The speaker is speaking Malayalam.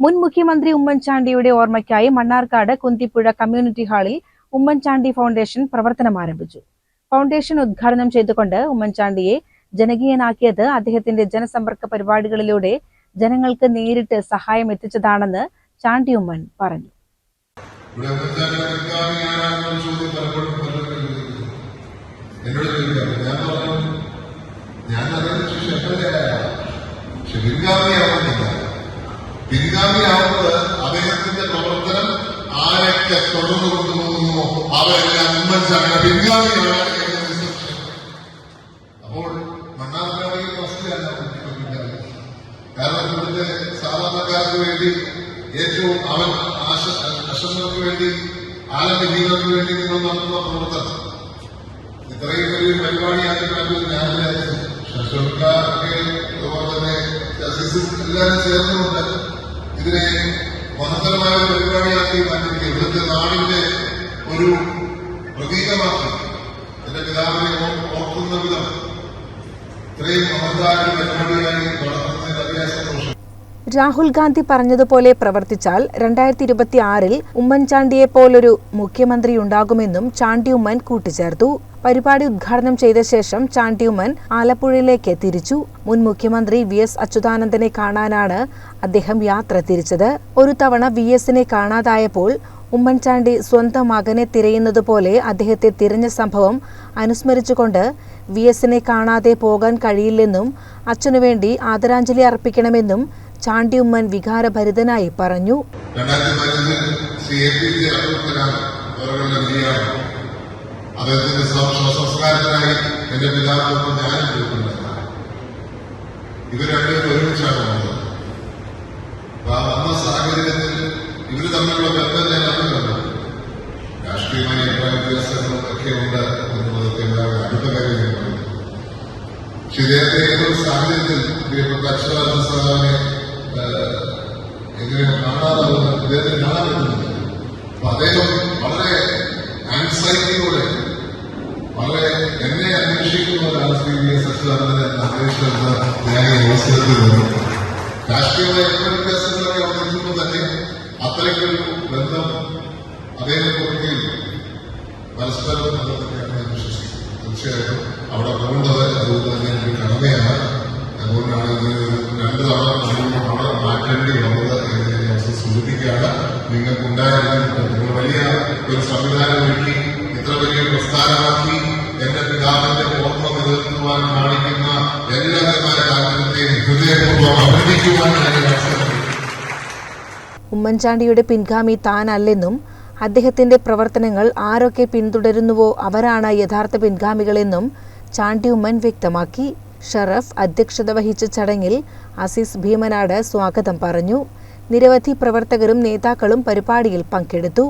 മുൻ മുഖ്യമന്ത്രി ഉമ്മൻചാണ്ടിയുടെ ഓർമ്മയ്ക്കായി മണ്ണാർക്കാട് കുന്തിപ്പുഴ കമ്മ്യൂണിറ്റി ഹാളിൽ ഉമ്മൻചാണ്ടി ഫൗണ്ടേഷൻ പ്രവർത്തനം ആരംഭിച്ചു. ഫൗണ്ടേഷൻ ഉദ്ഘാടനം ചെയ്തുകൊണ്ട് ഉമ്മൻചാണ്ടിയെ ജനകീയനാക്കിയത് അദ്ദേഹത്തിന്റെ ജനസമ്പർക്ക പരിപാടികളിലൂടെ ജനങ്ങൾക്ക് നേരിട്ട് സഹായം എത്തിച്ചതാണെന്ന് ചാണ്ടി ഉമ്മൻ പറഞ്ഞു. ഞാൻ പറഞ്ഞു ഞാൻ അതിനെ ശേഷം എത്രയായ പക്ഷെ പിൻഗാമിയാവുന്നില്ല പിൻഗാമിയാവുന്നത് അദ്ദേഹത്തിന്റെ പ്രവർത്തനം ആരൊക്കെ തുടർന്നു കൊണ്ടുപോകുന്നു അവരെല്ലാം ഉമ്മൻചാണ്ടിയുടെ പിൻഗാമിയാണ് അപ്പോൾ മണ്ണാർക്കാടിയിൽ പിൻഗാമി കാരണം ഇവിടുത്തെ സാധാരണക്കാർക്ക് വേണ്ടി ഏറ്റവും അവൻ അശങ്ങൾക്ക് വേണ്ടി ആലംബഹീനർക്ക് വേണ്ടി നിങ്ങൾ നടത്തുന്ന പ്രവർത്തനം. ഇത്രയും വലിയ പരിപാടിയാക്കി ഞാൻ വിചാരിച്ചു ശശോക്കാരൊക്കെ അതുപോലെ തന്നെ എല്ലാവരും ചേർന്നുകൊണ്ട് ഇതിനെ മഹത്തരമായ ഒരു പരിപാടിയാക്കി മാറ്റി ഇവിടുത്തെ നാടിന്റെ ഒരു പ്രതീകമാക്കി. എന്റെ പിതാവിനെ ഓർ- ഓർക്കുന്ന വിധം ഇത്രയും മഹത്തായ പരിപാടിയായി നടത്തുന്നതിൽ അതിയായ സന്തോഷം. രാഹുൽ ഗാന്ധി പറഞ്ഞതുപോലെ പ്രവർത്തിച്ചാൽ രണ്ടായിരത്തി ഇരുപത്തി ആറിൽ ഉമ്മൻചാണ്ടിയെ പോലൊരു മുഖ്യമന്ത്രി ഉണ്ടാകുമെന്നും ചാണ്ടി ഉമ്മൻ കൂട്ടിച്ചേർത്തു. പരിപാടി ഉദ്ഘാടനം ചെയ്ത ശേഷം ചാണ്ടി ഉമ്മൻ ആലപ്പുഴയിലേക്ക് തിരിച്ചു. മുൻ മുഖ്യമന്ത്രി വി എസ് അച്യുതാനന്ദനെ കാണാനാണ് അദ്ദേഹം യാത്ര തിരിച്ചത്. ഒരു തവണ വി എസിനെ കാണാതായപ്പോൾ ഉമ്മൻചാണ്ടി സ്വന്തം മകനെ തിരയുന്നതുപോലെ അദ്ദേഹത്തെ തിരഞ്ഞ സംഭവം അനുസ്മരിച്ചുകൊണ്ട് വി എസിനെ കാണാതെ പോകാൻ കഴിയില്ലെന്നും അച്ഛനുവേണ്ടി ആദരാഞ്ജലി അർപ്പിക്കണമെന്നും ചാണ്ടി ഉമ്മൻ വികാരഭരിതനായി പറഞ്ഞു. അദ്ദേഹത്തിന്റെ സാഹചര്യത്തിൽ ഇവർ ഞാൻ പ്രിയപ്പെട്ട അക്ഷരാർത്ഥ സാധാരണ എങ്ങനെ കാണാതെ ഇദ്ദേഹത്തെ കാണാൻ പറ്റുന്നില്ല. അപ്പൊ അദ്ദേഹം വളരെ ആൻസൈറ്റിയോടെ വളരെ എന്നെ അന്വേഷിക്കുന്ന ഒരാൾ ശ്രീ വി എസ് അച്യുതാനന്ദനെ അന്വേഷിച്ചെന്ന് ഞാൻ ഈ അവസരത്തിൽ വന്നു. രാഷ്ട്രീയമായ എത്ര വ്യത്യാസങ്ങളൊക്കെ അവിടെ നിൽക്കുമ്പോൾ തന്നെ അത്രയ്ക്കൊരു ബന്ധം അദ്ദേഹം കൊടുക്കുകയും പരസ്പരം ബന്ധത്തൊക്കെയാണ് ഞാൻ വിശ്വസിക്കുന്നത് തീർച്ചയായിട്ടും അവിടെ പോകേണ്ടത് അതുകൊണ്ട് തന്നെ ഒരു കടമയാണ്. അതുകൊണ്ടാണ് ഒരു രണ്ട് തവണ മാറ്റേണ്ടി വന്നത് അവസരം സൂചിപ്പിക്കുകയാണ്. നിങ്ങൾക്കുണ്ടായിരുന്ന നിങ്ങൾ വലിയ ഒരു സംവിധാനം ഒരുക്കി ഇത്ര വലിയ പ്രസ്ഥാനമാക്കി എന്റെ പിതാവിന്റെ ഓർമ്മ നിലനിർത്തുവാൻ കാണിക്കുന്ന എല്ലാവരുടെ കാര്യത്തെയും ഹൃദയപൂർവം അഭിനന്ദിക്കുവാൻ ഉമ്മൻചാണ്ടിയുടെ പിൻഗാമി താനല്ലെന്നും അദ്ദേഹത്തിന്റെ പ്രവർത്തനങ്ങൾ ആരൊക്കെ പിന്തുടരുന്നുവോ അവരാണ് യഥാർത്ഥ പിൻഗാമികളെന്നും ചാണ്ടി ഉമ്മൻ വ്യക്തമാക്കി. ഷറഫ് അധ്യക്ഷത വഹിച്ച ചടങ്ങിൽ അസീസ് ഭീമനാട് സ്വാഗതം പറഞ്ഞു. നിരവധി പ്രവർത്തകരും നേതാക്കളും പരിപാടിയിൽ പങ്കെടുത്തു.